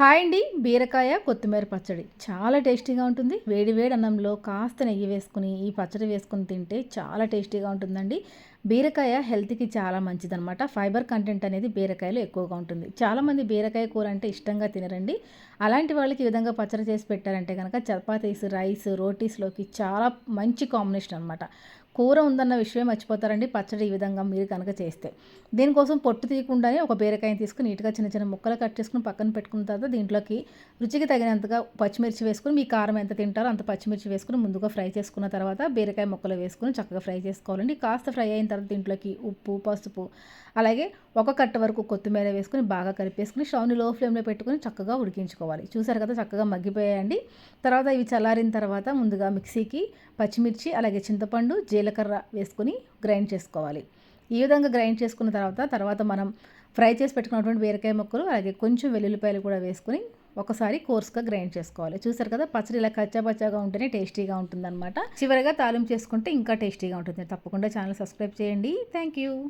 Hi అండి. బీరకాయ కొత్తిమీర పచ్చడి. చాలా టేస్టీగా ఉంటుంది. వేడి వేడి అన్నంలో కాస్త నెయ్యి వేసుకుని ఈ పచ్చడి వేసుకుని తింటే చాలా టేస్టీగా ఉంటుందండి. బీరకాయ హెల్త్కి చాలా మంచిదనమాట ఫైబర్ కంటెంట్ అనేది బీరకాయలో ఎక్కువగా ఉంటుంది. చాలామంది బీరకాయ కూర అంటే ఇష్టంగా తినరండి. అలాంటి వాళ్ళకి ఈ విధంగా పచ్చడి చేసి పెట్టారంటే కనుక చపాతీస్ రైస్ రోటీస్లోకి చాలా మంచి కాంబినేషన్ అనమాట కూర ఉందన్న విషయం మర్చిపోతారండి. పచ్చడి ఈ విధంగా మీరు కనుక చేస్తే. దీనికోసం పొట్టు తీయకుండానే ఒక బీరకాయని తీసుకుని నీట్గా చిన్న చిన్న ముక్కలు కట్ చేసుకుని పక్కన పెట్టుకున్న తర్వాత దీంట్లోకి రుచికి తగినంతగా పచ్చిమిర్చి వేసుకుని మీ కారం ఎంత తింటారో అంత పచ్చిమిర్చి వేసుకుని ముందుగా ఫ్రై చేసుకున్న తర్వాత బీరకాయ ముక్కలు వేసుకుని చక్కగా ఫ్రై చేసుకోవాలండి. కాస్త ఫ్రై అయిన తర్వాత దీంట్లోకి ఉప్పు పసుపు అలాగే ఒక కట్ట వరకు కొత్తిమీర వేసుకుని బాగా కలిపేసుకుని స్టవ్ని లో ఫ్లేమ్లో పెట్టుకుని చక్కగా ఉడికించుకోవాలి. చూసారు కదా చక్కగా మగ్గిపోయాయండి. తర్వాత ఇవి చల్లారిన తర్వాత ముందుగా మిక్సీకి పచ్చిమిర్చి అలాగే చింతపండు జీలకర్ర వేసుకుని గ్రైండ్ చేసుకోవాలి. ఈ విధంగా గ్రైండ్ చేసుకున్న తర్వాత తర్వాత మనం ఫ్రై చేసి పెట్టుకున్నటువంటి బీరకాయ ముక్కలు అలాగే కొంచెం వెల్లుల్లిపాయలు కూడా వేసుకుని ఒకసారి కోర్స్గా గ్రైండ్ చేసుకోవాలి. చూసారు కదా పచ్చడి ఇలా కచ్చాపచ్చాగా ఉంటేనే టేస్టీగా ఉంటుందన్నమాట. చివరిగా తాలింపు చేసుకుంటే ఇంకా టేస్టీగా ఉంటుంది. తప్పకుండా ఛానల్ సబ్స్క్రైబ్ చేయండి. Thank you.